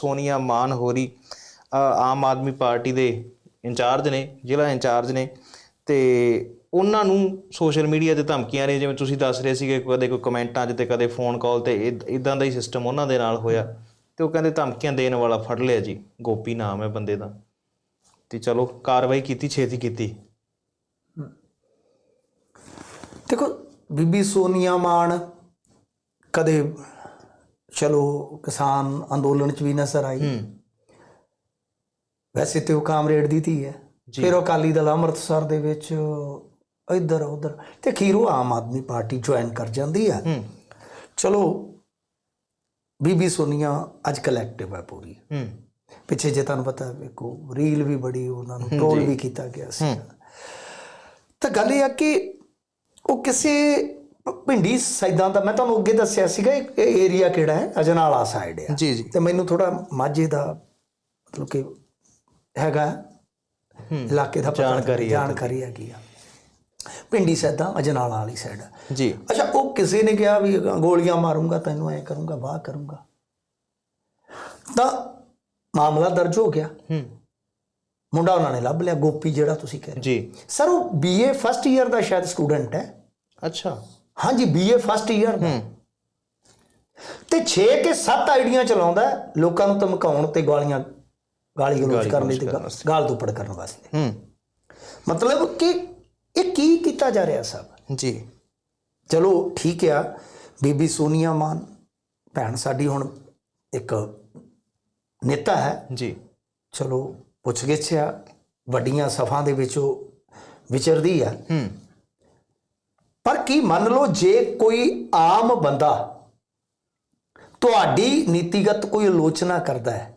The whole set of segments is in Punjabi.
ਸੋਨੀਆ ਮਾਨ ਹੋਰੀ ਆਮ ਆਦਮੀ ਪਾਰਟੀ ਦੇ ਇੰਚਾਰਜ ਨੇ, ਜ਼ਿਲ੍ਹਾ ਇੰਚਾਰਜ ਨੇ ਤੇ ਉਹਨਾਂ ਨੂੰ ਸੋਸ਼ਲ ਮੀਡੀਆ ਤੇ ਧਮਕੀਆਂ ਨੇ, ਜਿਵੇਂ ਤੁਸੀਂ ਦੱਸ ਰਹੇ ਸੀਗੇ ਕਦੇ ਕੋਈ ਕਮੈਂਟਾਂ 'ਚ ਤੇ ਕਦੇ ਫੋਨ ਕਾਲ ਤੇ ਇਦਾਂ ਦਾ ਹੀ ਸਿਸਟਮ ਉਹਨਾਂ ਦੇ ਨਾਲ ਹੋਇਆ ਤੇ ਉਹ ਕਹਿੰਦੇ ਧਮਕੀਆਂ ਦੇਣ ਵਾਲਾ ਫੜ ਲਿਆ ਜੀ, ਗੋਪੀ ਨਾਮ ਹੈ ਬੰਦੇ ਦਾ। ਤੇ ਚਲੋ ਕਾਰਵਾਈ ਕੀਤੀ, ਛੇਤੀ ਕੀਤੀ। ਦੇਖੋ, ਬੀਬੀ ਸੋਨੀਆ ਮਾਨ ਕਦੇ ਚਲੋ ਕਿਸਾਨ ਅੰਦੋਲਨ ਚ ਵੀ ਨਜ਼ਰ ਆਈ। ਵੈਸੇ ਤੇ ਉਹ ਕਾਮਰੇਡ ਦੀ ਧੀ ਹੈ। ਫਿਰ ਉਹ ਅਕਾਲੀ ਦਲ ਅੰਮ੍ਰਿਤਸਰ ਦੇ ਵਿੱਚ ਇੱਧਰ ਉੱਧਰ ਤੇ ਉਹ ਆਮ ਆਦਮੀ ਪਾਰਟੀ ਜੁਆਇਨ ਕਰ ਜਾਂਦੀ ਹੂੰ। ਚਲੋ ਬੀਬੀ ਸੋਨੀਆ ਅੱਜ ਕਲੈਕਟਿਵ ਹੈ ਪੂਰੀ। ਪਿੱਛੇ ਜੇ ਤੁਹਾਨੂੰ ਪਤਾ ਹੈ ਕੋ ਰੀਲ ਵੀ ਬੜੀ ਉਹਨਾਂ ਨੂੰ ਟ੍ਰੋਲ ਵੀ ਕੀਤਾ ਗਿਆ ਸੀ। ਤਾਂ ਗੱਲ ਇਹ ਆ ਕਿ ਉਹ ਕਿਸੇ ਭਿੰਡੀ ਸੈਦਾਂ ਦਾ ਮੈਂ ਤੁਹਾਨੂੰ ਅੱਗੇ ਦੱਸਿਆ ਸੀਗਾ ਇਹ ਏਰੀਆ ਕਿਹੜਾ ਹੈ? ਅਜਨਾਲਾ ਸਾਈਡ ਹੈ ਜੀ ਜੀ। ਤੇ ਮੈਨੂੰ ਥੋੜਾ ਮਾਝੇ ਦਾ ਮਤਲਬ ਕਿ ਹੈਗਾ। ਇਲਾਕੇ ਦਾ ਜਾਣਕਾਰੀ ਜਾਣਕਾਰੀ ਹੈਗੀ ਆ। ਭਿੰਡੀ ਸੈਦਾਂ ਅਜਨਾਲਾ ਵਾਲੀ ਸਾਈਡ ਜੀ। ਅੱਛਾ ਉਹ ਕਿਸੇ ਨੇ ਕਿਹਾ ਵੀ ਗੋਲੀਆਂ ਮਾਰੂੰਗਾ ਤੈਨੂੰ ਐ ਕਰੂੰਗਾ ਵਾਹ ਕਰੂੰਗਾ? ਤਾਂ ਮਾਮਲਾ ਦਰਜ ਹੋ ਗਿਆ। ਹੂੰ। ਮੁੰਡਾ ਉਹਨਾਂ ਨੇ ਲੱਭ ਲਿਆ ਗੋਪੀ ਜਿਹੜਾ ਤੁਸੀਂ ਕਹਿ ਰਹੇ ਜੀ। ਸਰ ਉਹ ਬੀਏ ਫਸਟ ਈਅਰ ਦਾ ਸ਼ਾਇਦ ਸਟੂਡੈਂਟ ਹੈ। ਅੱਛਾ। ਹਾਂਜੀ ਬੀਏ ਫਸਟ ਈਅਰ ਦਾ ਤੇ 6 ਕੇ 7 ਆਈਡੀਆਂ ਚਲਾਉਂਦਾ ਲੋਕਾਂ ਨੂੰ ਧਮਕਾਉਣ ਤੇ ਗਾਲੀਆਂ ਗਾਲੀ ਗਲੋਚ ਕਰਨ ਲਈ ਤੇ ਗਾਲ ਦੁੱਪੜ ਕਰਨ ਵਾਸਤੇ। ਹੂੰ। ਮਤਲਬ ਕਿ ਇਹ ਕੀ ਕੀਤਾ ਜਾ ਰਿਹਾ ਸਭ? ਜੀ। ਚਲੋ ਠੀਕ ਆ ਬੀਬੀ ਸੋਨੀਆ ਮਾਨ ਭੈਣ ਸਾਡੀ ਹੁਣ ਇੱਕ ਨੇਤਾ ਹੈ। ਜੀ। ਚਲੋ ਪੁੱਛ ਗਿੱਛ ਆ ਵੱਡੀਆਂ ਸਫਾਂ ਦੇ ਵਿੱਚ ਉਹ ਵਿਚਰਦੀ ਆ। ਹੂੰ। ਪਰ ਕੀ ਮੰਨ ਲਓ ਜੇ ਕੋਈ ਆਮ ਬੰਦਾ ਤੁਹਾਡੀ ਨੀਤੀਗਤ ਕੋਈ ਆਲੋਚਨਾ ਕਰਦਾ ਹੈ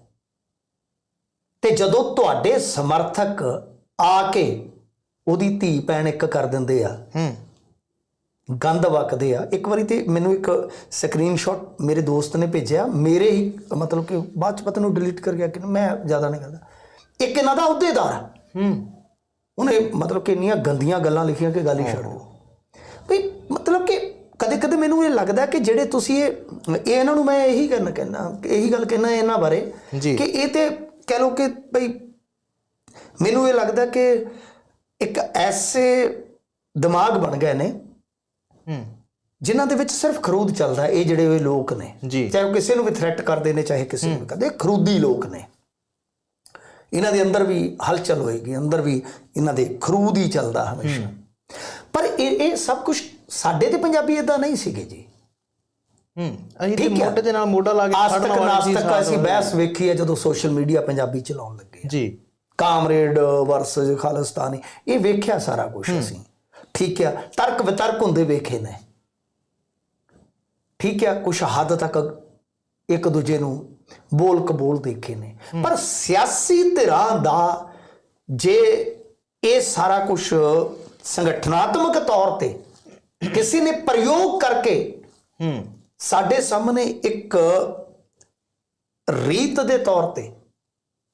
ਤੇ ਜਦੋਂ ਤੁਹਾਡੇ ਸਮਰਥਕ ਆ ਕੇ ਉਹਦੀ ਧੀ ਭੈਣ ਇੱਕ ਕਰ ਦਿੰਦੇ ਆ ਹੂੰ। ਗੰਦ ਵਕਦੇ ਆ ਇੱਕ ਵਾਰੀ ਤੇ ਮੈਨੂੰ ਇੱਕ ਸਕਰੀਨਸ਼ਾਟ ਮੇਰੇ ਦੋਸਤ ਨੇ ਭੇਜਿਆ ਮੇਰੇ ਹੀ ਮਤਲਬ ਕਿ ਬਾਅਦ ਚ ਪਤਾ ਨੂੰ ਡਿਲੀਟ ਕਰ ਗਿਆ ਕਿ ਮੈਂ ਜ਼ਿਆਦਾ ਨਹੀਂ ਕਰਦਾ। ਇੱਕ ਇਹਨਾਂ ਦਾ ਅਹੁਦੇਦਾਰ ਹੂੰ। ਉਹਨੇ ਮਤਲਬ ਕਿ ਇੰਨੀਆਂ ਗੰਦੀਆਂ ਗੱਲਾਂ ਲਿਖੀਆਂ ਕਿ ਗੱਲ ਹੀ ਛੱਡ ਦਿਓ। ਵੀ ਮਤਲਬ ਕਿ ਕਦੇ ਕਦੇ ਮੈਨੂੰ ਇਹ ਲੱਗਦਾ ਕਿ ਜਿਹੜੇ ਤੁਸੀਂ ਇਹ ਇਹ ਇਹਨਾਂ ਨੂੰ ਮੈਂ ਇਹੀ ਕਹਿਣਾ ਕਹਿਣਾ ਇਹੀ ਗੱਲ ਕਹਿਣਾ ਇਹਨਾਂ ਬਾਰੇ। ਕਿ ਇਹ ਤੇ ਕਹਿ ਲਓ ਕਿ ਭਈ ਮੈਨੂੰ ਇਹ ਲੱਗਦਾ ਕਿ ਇੱਕ ਐਸੇ ਦਿਮਾਗ ਬਣ ਗਏ ਨੇ ਹੂੰ। ਜਿਨ੍ਹਾਂ ਦੇ ਵਿੱਚ ਸਿਰਫ ਖਰੂਦ ਚੱਲਦਾ ਇਹ ਜਿਹੜੇ ਇਹ ਲੋਕ ਨੇ। ਚਾਹੇ ਉਹ ਕਿਸੇ ਨੂੰ ਵੀ ਥ੍ਰੈਟ ਕਰਦੇ ਨੇ ਚਾਹੇ ਕਿਸੇ ਨੂੰ ਵੀ ਕਰਦੇ ਖਰੂਦੀ ਲੋਕ ਨੇ। ਇਹਨਾਂ ਦੇ ਅੰਦਰ ਵੀ ਹਲਚਲ ਹੋਏਗੀ ਅੰਦਰ ਵੀ ਇਹਨਾਂ ਦੇ ਖਰੂਦ ਹੀ ਚੱਲਦਾ ਹਮੇਸ਼ਾ। ਇਹ ਇਹ ਸਭ ਕੁਝ ਸਾਡੇ ਤੇ ਪੰਜਾਬੀ ਇਦਾਂ ਨਹੀਂ ਸੀਗੇ ਜੀ। ਹੂੰ ਅਸੀਂ ਤੇ। ਮੋਢੇ ਦੇ ਨਾਲ ਮੋਢਾ ਲਾ ਕੇ ਆਜ ਖੜਨ ਤੱਕ ਵਾਲੇ ਸੀ ਨਾਸਤਕ ਅਸੀਂ ਬਹਿਸ ਵੇਖੀ ਹੈ ਜਦੋਂ ਸੋਸ਼ਲ ਮੀਡੀਆ ਪੰਜਾਬੀ ਚਲਾਉਣ ਲੱਗੇ ਜੀ। ਕਾਮਰੇਡ ਵਰਸਸ ਖਾਲਿਸਤਾਨੀ ਇਹ ਵੇਖਿਆ ਸਾਰਾ ਕੁਝ ਅਸੀਂ। ਠੀਕ ਹੈ ਤਰਕ ਵਿਤਰਕ ਹੁੰਦੇ ਵੇਖੇ ਨੇ। ਠੀਕ ਹੈ ਕੁਝ ਹੱਦ ਤੱਕ ਇੱਕ ਦੂਜੇ ਨੂੰ ਬੋਲ ਕਬੋਲ ਦੇਖੇ ਨੇ। ਪਰ ਸਿਆਸੀ ਧਿਰਾਂ ਦਾ ਜੇ ਇਹ ਸਾਰਾ ਕੁਝ ਸੰਗਠਨਾਤਮਕ ਤੌਰ ਤੇ ਕਿਸੇ ਨੇ ਪ੍ਰਯੋਗ ਕਰਕੇ ਹੂੰ। ਸਾਡੇ ਸਾਹਮਣੇ ਇੱਕ ਰੀਤ ਦੇ ਤੌਰ ਤੇ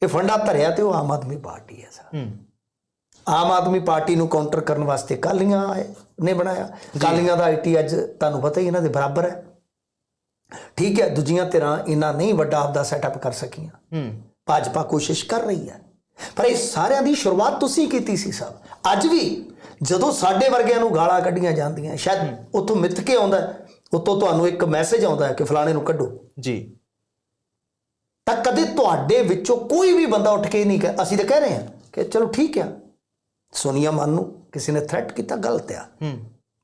ਇਹ ਫੰਡਾ ਧਰਿਆ ਤੇ ਉਹ ਆਮ ਆਦਮੀ ਪਾਰਟੀ ਹੈ ਸਰ। ਹੂੰ। ਆਮ ਆਦਮੀ ਪਾਰਟੀ ਨੂੰ ਕਾਊਂਟਰ ਕਰਨ ਵਾਸਤੇ ਕਾਲੀਆਂ ਨੇ ਬਣਾਇਆ। ਕਾਲੀਆਂ ਦਾ ਆਈਟੀ ਅੱਜ ਤੁਹਾਨੂੰ ਪਤਾ ਹੀ ਇਹਨਾਂ ਦੇ ਬਰਾਬਰ ਹੈ। ਠੀਕ ਹੈ ਦੂਜੀਆਂ ਧਿਰਾਂ ਇਹਨਾਂ ਨਹੀਂ ਵੱਡਾ ਆਪਦਾ ਸੈਟਅਪ ਕਰ ਸਕੀਆਂ। ਹੂੰ। ਭਾਜਪਾ ਕੋਸ਼ਿਸ਼ ਕਰ ਰਹੀ ਹੈ। ਪਰ ਇਹ ਸਾਰਿਆਂ ਦੀ ਸ਼ੁਰੂਆਤ ਤੁਸੀਂ ਕੀਤੀ ਸੀ ਸਭ ਅੱਜ ਵੀ ਜਦੋਂ ਸਾਡੇ ਵਰਗਿਆਂ ਨੂੰ ਗਾਲਾਂ ਕੱਢੀਆਂ ਜਾਂਦੀਆਂ ਸ਼ਾਇਦ ਉੱਥੋਂ ਮਿੱਥ ਕੇ ਆਉਂਦਾ ਉੱਤੋਂ ਤੁਹਾਨੂੰ ਇੱਕ ਮੈਸੇਜ ਆਉਂਦਾ ਹੈ ਕਿ ਫਲਾਣੇ ਨੂੰ ਕੱਢੋ। ਜੀ। ਤਾਂ ਕਦੇ ਤੁਹਾਡੇ ਵਿੱਚੋਂ ਕੋਈ ਵੀ ਬੰਦਾ ਉੱਠ ਕੇ ਨਹੀਂ ਕਹੇ ਅਸੀਂ ਤਾਂ ਕਹਿ ਰਹੇ ਹਾਂ ਕਿ ਚਲੋ ਠੀਕ ਆ। ਸੋਨੀਆ ਮਨ ਨੂੰ ਕਿਸੇ ਨੇ ਥ੍ਰੈਟ ਕੀਤਾ ਗਲਤ ਆ। ਹੂੰ।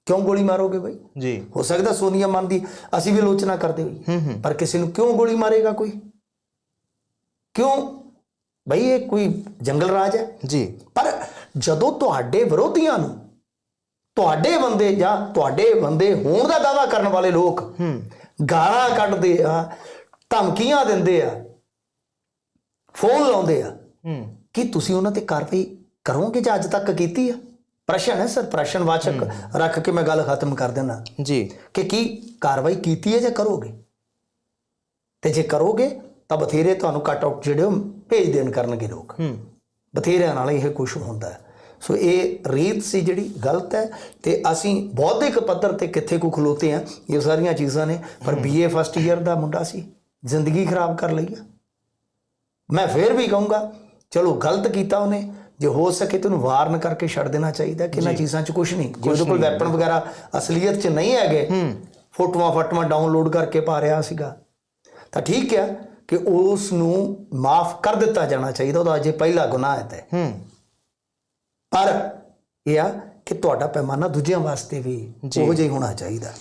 ਕਿਉਂ ਗੋਲੀ ਮਾਰੋਗੇ ਬਈ? ਜੀ। ਹੋ ਸਕਦਾ ਸੋਨੀਆ ਮਨ ਦੀ ਅਸੀਂ ਵੀ ਆਲੋਚਨਾ ਕਰਦੇ ਹੋਈ ਪਰ ਕਿਸੇ ਨੂੰ ਕਿਉਂ ਗੋਲੀ ਮਾਰੇਗਾ ਕੋਈ? ਕਿਉਂ? ਬਈ ਇਹ ਕੋਈ ਜੰਗਲ ਰਾਜ ਹੈ। ਜੀ। ਪਰ ਜਦੋਂ ਤੁਹਾਡੇ ਵਿਰੋਧੀਆਂ ਨੂੰ ਤੁਹਾਡੇ ਬੰਦੇ ਜਾਂ ਤੁਹਾਡੇ ਬੰਦੇ ਹੋਣ ਦਾ ਦਾਅਵਾ ਕਰਨ ਵਾਲੇ ਲੋਕ ਹੂੰ। ਗਾਲਾਂ ਕੱਢਦੇ ਆ ਧਮਕੀਆਂ ਦਿੰਦੇ ਆ ਫੋਨ ਲਾਉਂਦੇ ਆ ਹੂੰ। ਕੀ ਤੁਸੀਂ ਉਹਨਾਂ ਤੇ ਕਾਰਵਾਈ ਕਰੋਗੇ ਜਾਂ ਅੱਜ ਤੱਕ ਕੀਤੀ ਆ? ਪ੍ਰਸ਼ਨ ਹੈ ਸਰ ਪ੍ਰਸ਼ਨਵਾਚਕ ਰੱਖ ਕੇ ਮੈਂ ਗੱਲ ਖਤਮ ਕਰ ਦੇਣਾ ਜੀ। ਕਿ ਕੀ ਕਾਰਵਾਈ ਕੀਤੀ ਹੈ ਜਾਂ ਕਰੋਗੇ? ਤੇ ਜੇ ਕਰੋਗੇ ਤਾਂ ਬਥੇਰੇ ਤੁਹਾਨੂੰ ਕੱਟ ਆਊਟ ਜਿਹੜੇ ਉਹ ਭੇਜ ਦੇਣ ਕਰਨਗੇ ਲੋਕ। ਹੂੰ। ਬਥੇਰਿਆਂ ਨਾਲ ਇਹ ਕੁਝ ਹੁੰਦਾ ਹੈ। ਸੋ ਇਹ ਰੀਤ ਸੀ ਜਿਹੜੀ ਗਲਤ ਹੈ ਤੇ ਅਸੀਂ ਬੌਧਿਕ ਪੱਧਰ ਤੇ ਕਿੱਥੇ ਕੋ ਖਲੋਤੇ ਆ ਇਹ ਸਾਰੀਆਂ ਚੀਜ਼ਾਂ ਨੇ ਪਰ ਬੀਏ ਫਸਟ ਈਅਰ ਦਾ ਮੁੰਡਾ ਸੀ ਜ਼ਿੰਦਗੀ ਖਰਾਬ ਕਰ ਲਈ ਆ। ਮੈਂ ਫੇਰ ਵੀ ਕਹੂੰਗਾ ਚਲੋ ਗਲਤ ਕੀਤਾ ਉਹਨੇ ਜੇ ਹੋ ਸਕੇ ਤੈਨੂੰ ਵਾਰਨ ਕਰਕੇ ਛੱਡ ਦੇਣਾ ਚਾਹੀਦਾ ਕਿ ਇਹਨਾਂ ਚੀਜ਼ਾਂ 'ਚ ਕੁਝ ਨਹੀਂ ਜੇ ਉਹਦੇ ਕੋਲ ਵੈਪਨ ਵਗੈਰਾ ਅਸਲੀਅਤ 'ਚ ਨਹੀਂ ਹੈਗੇ ਫੋਟੋਆਂ ਫਾਟੋਆਂ ਡਾਊਨਲੋਡ ਕਰਕੇ ਪਾ ਰਿਹਾ ਸੀਗਾ। ਤਾਂ ਠੀਕ ਹੈ ਕਿ ਉਸ ਨੂੰ ਮਾਫ ਕਰ ਦਿੱਤਾ ਜਾਣਾ ਚਾਹੀਦਾ ਉਹਦਾ ਅਜੇ ਪਹਿਲਾ ਗੁਨਾਹ ਹੈ ਤੇ। ਹੂੰ। ਪਰ ਇਹ ਆ ਕਿ ਤੁਹਾਡਾ ਪੈਮਾਨਾ ਦੂਜਿਆਂ ਵਾਸਤੇ ਵੀ ਉਹੋ ਜਿਹਾ ਹੀ ਹੋਣਾ ਚਾਹੀਦਾ।